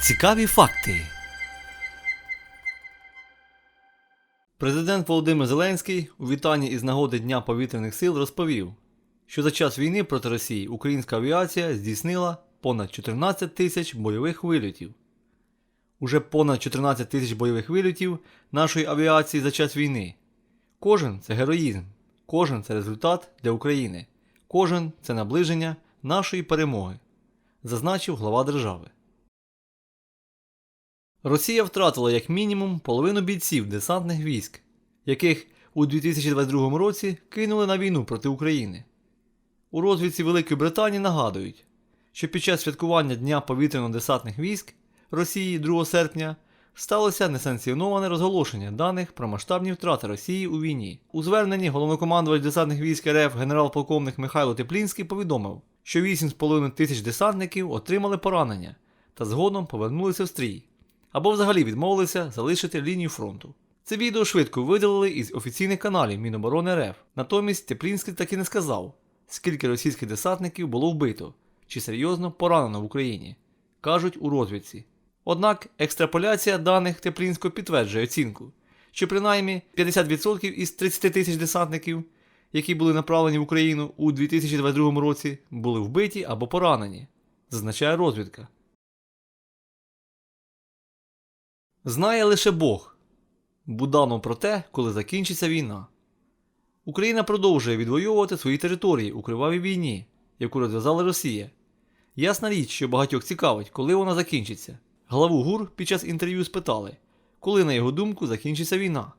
Цікаві факти. Президент Володимир Зеленський у вітанні із нагоди Дня повітряних сил розповів, що за час війни проти Росії українська авіація здійснила понад 14 тисяч бойових вильотів. Уже понад 14 тисяч бойових вильотів нашої авіації за час війни. Кожен це героїзм, кожен це результат для України, кожен це наближення нашої перемоги, зазначив глава держави. Росія втратила як мінімум половину бійців десантних військ, яких у 2022 році кинули на війну проти України. У розвідці Великої Британії нагадують, що під час святкування Дня повітряно-десантних військ Росії 2 серпня сталося несанкціоноване розголошення даних про масштабні втрати Росії у війні. У зверненні головнокомандувач десантних військ РФ генерал-полковник Михайло Теплінський повідомив, що 8,5 тисяч десантників отримали поранення та згодом повернулися в стрій або взагалі відмовилися залишити лінію фронту. Це відео швидко видалили із офіційних каналів Міноборони РФ. Натомість Теплінський так і не сказав, скільки російських десантників було вбито чи серйозно поранено в Україні, кажуть у розвідці. Однак екстраполяція даних Теплінського підтверджує оцінку, що принаймні 50% із 30 тисяч десантників, які були направлені в Україну у 2022 році, були вбиті або поранені, зазначає розвідка. Знає лише Бог. Буданов про те, коли закінчиться війна. Україна продовжує відвоювати свої території у кривавій війні, яку розв'язала Росія. Ясна річ, що багатьох цікавить, коли вона закінчиться. Главу ГУР під час інтерв'ю спитали, коли, на його думку, закінчиться війна.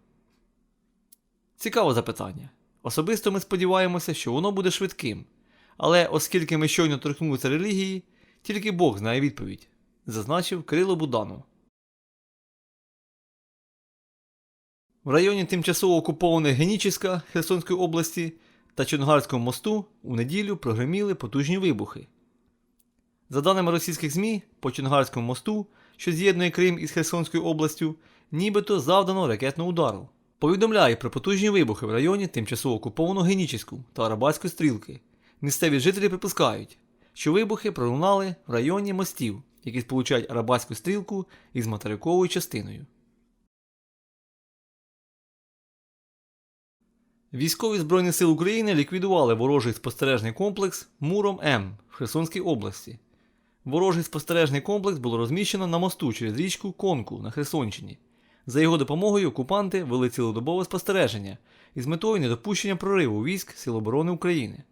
Цікаве запитання. Особисто ми сподіваємося, що воно буде швидким. Але оскільки ми щойно торкнулися релігії, тільки Бог знає відповідь, зазначив Кирило Буданов. В районі тимчасово окупованих Генічіська Херсонської області та Чонгарського мосту у неділю прогреміли потужні вибухи. За даними російських ЗМІ, по Чонгарському мосту, що з'єднує Крим із Херсонською областю, нібито завдано ракетного удару. Повідомляє про потужні вибухи в районі тимчасово окупованого Генічіську та Арабатської стрілки. Місцеві жителі припускають, що вибухи пролунали в районі мостів, які сполучають Арабатську стрілку із материковою частиною. Військові Збройні Сил України ліквідували ворожий спостережний комплекс Муром М в Херсонській області. Ворожий спостережний комплекс було розміщено на мосту через річку Конку на Херсонщині. За його допомогою окупанти вели цілодобове спостереження із метою недопущення прориву військ Сил оборони України.